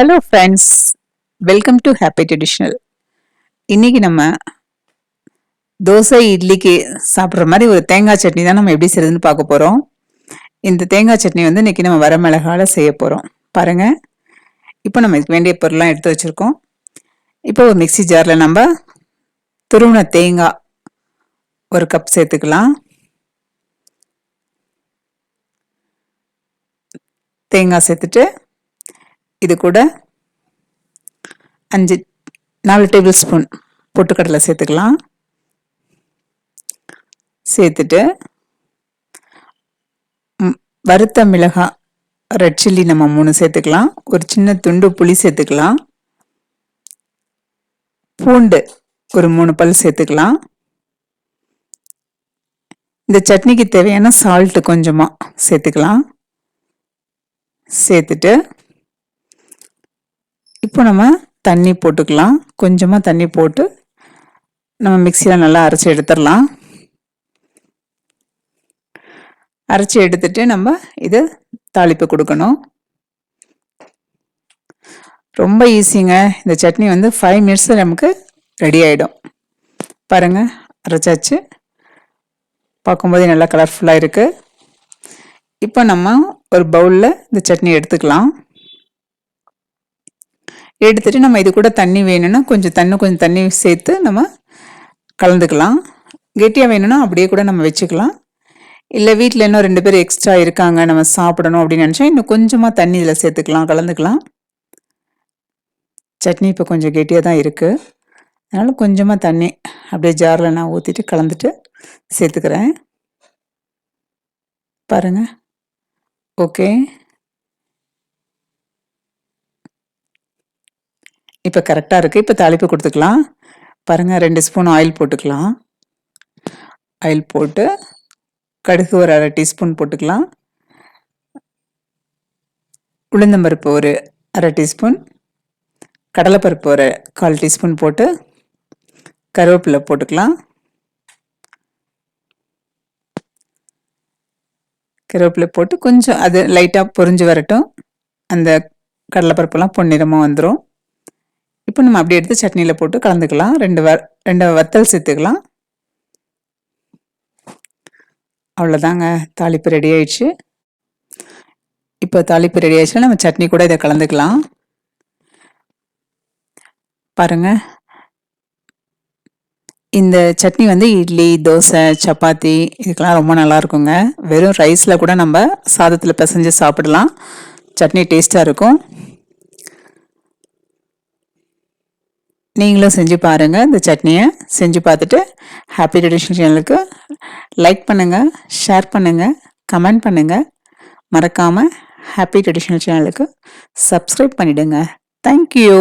Hello friends welcome to happy traditional இன்றைக்கி நம்ம தோசை இட்லிக்கு சாப்பிட்ற மாதிரி ஒரு தேங்காய் சட்னி தான் நம்ம எப்படி செய்யுதுன்னு பார்க்க போகிறோம் இந்த தேங்காய் சட்னி வந்து இன்னைக்கு நம்ம வர மிளகால செய்ய போகிறோம் பாருங்கள் இப்போ நம்ம இதுக்கு வேண்டிய பொருள்லாம் எடுத்து வச்சுருக்கோம். இப்போ ஒரு மிக்சி ஜாரில் நம்ம துருவன தேங்காய் ஒரு கப் சேர்த்துக்கலாம். தேங்காய் சேர்த்துட்டு இது கூட அஞ்சு நாலு டேபிள் ஸ்பூன் பொட்டுக்கடலை சேர்த்துக்கலாம். சேர்த்துட்டு வறுத்த மிளகாய் ரெட் சில்லி நம்ம மூணு சேர்த்துக்கலாம். ஒரு சின்ன துண்டு புளி சேர்த்துக்கலாம். பூண்டு ஒரு மூணு பல் சேர்த்துக்கலாம். இந்த சட்னிக்கு தேவையான சால்ட்டு கொஞ்சமாக சேர்த்துக்கலாம். சேர்த்துட்டு இப்போ நம்ம தண்ணி போட்டுக்கலாம். கொஞ்சமாக தண்ணி போட்டு நம்ம மிக்சியில் நல்லா அரைச்சி எடுத்துடலாம். அரைச்சி எடுத்துட்டு நம்ம இது தாளிப்பு கொடுக்கணும். ரொம்ப ஈஸிங்க. இந்த சட்னி வந்து ஃபைவ் மினிட்ஸில் நமக்கு ரெடி ஆகிடும் பாருங்கள் அரைச்சாச்சு. பார்க்கும்போதே நல்லா கலர்ஃபுல்லாக இருக்குது இப்போ நம்ம ஒரு பவுலில் இந்த சட்னி எடுத்துக்கலாம். எடுத்துட்டு நம்ம இது கூட தண்ணி வேணும்னா கொஞ்சம் தண்ணி கொஞ்சம் தண்ணி சேர்த்து நம்ம கலந்துக்கலாம். கெட்டியாக வேணும்னா அப்படியே கூட நம்ம வச்சுக்கலாம். இல்லை வீட்டில் இன்னும் ரெண்டு பேர் எக்ஸ்ட்ரா இருக்காங்க நம்ம சாப்பிடணும் அப்படின்னு நினச்சா இன்னும் கொஞ்சமாக தண்ணி இதில் சேர்த்துக்கலாம் கலந்துக்கலாம். சட்னி இப்போ கொஞ்சம் கெட்டியாக தான் இருக்குது அதனால் கொஞ்சமாக தண்ணி அப்படியே ஜாரில் நான் ஊற்றிட்டு கலந்துட்டு சேர்த்துக்கிறேன். பாருங்கள் ஓகே. இப்போ கரெக்டாக இருக்குது இப்போ தாளிப்பு கொடுத்துக்கலாம். பாருங்கள் ரெண்டு ஸ்பூன் ஆயில் போட்டுக்கலாம். ஆயில் போட்டு கடுகு ஒரு அரை டீஸ்பூன் போட்டுக்கலாம். உளுந்தம்பருப்பு ஒரு அரை டீஸ்பூன் கடலைப்பருப்பு ஒரு கால் டீஸ்பூன் போட்டு கருவேப்பிலை போட்டுக்கலாம். கருவேப்பிலை போட்டு கொஞ்சம் அது லைட்டாக பொறிஞ்சு வரட்டும். அந்த கடலைப்பருப்புலாம் பொன்னிறமாக வந்துடும் இப்போ நம்ம அப்படி எடுத்து சட்னியில் போட்டு கலந்துக்கலாம். ரெண்டு வ ரெண்டு வத்தல் சேர்த்துக்கலாம். அவ்வளோதாங்க தாளிப்பு ரெடி ஆயிடுச்சு. இப்போ தாளிப்பு ரெடி ஆயிடுச்சுன்னா நம்ம சட்னி கூட இதை கலந்துக்கலாம். பாருங்கள் இந்த சட்னி வந்து இட்லி தோசை சப்பாத்தி இதுக்கெல்லாம் ரொம்ப நல்லா இருக்குங்க. வெறும் ரைஸில் கூட நம்ம சாதத்தில் பிசைஞ்சு சாப்பிடலாம். சட்னி டேஸ்ட்டாக இருக்கும். நீங்களும் செஞ்சு பாருங்கள் இந்த சட்னியை செஞ்சு பார்த்துட்டு ஹாப்பி ட்ரெடிஷனல் சேனலுக்கு லைக் பண்ணுங்கள் ஷேர் பண்ணுங்கள் கமெண்ட் பண்ணுங்கள் மறக்காமல் ஹாப்பி ட்ரெடிஷ்னல் சேனலுக்கு சப்ஸ்கிரைப் பண்ணிவிடுங்க தேங்க்யூ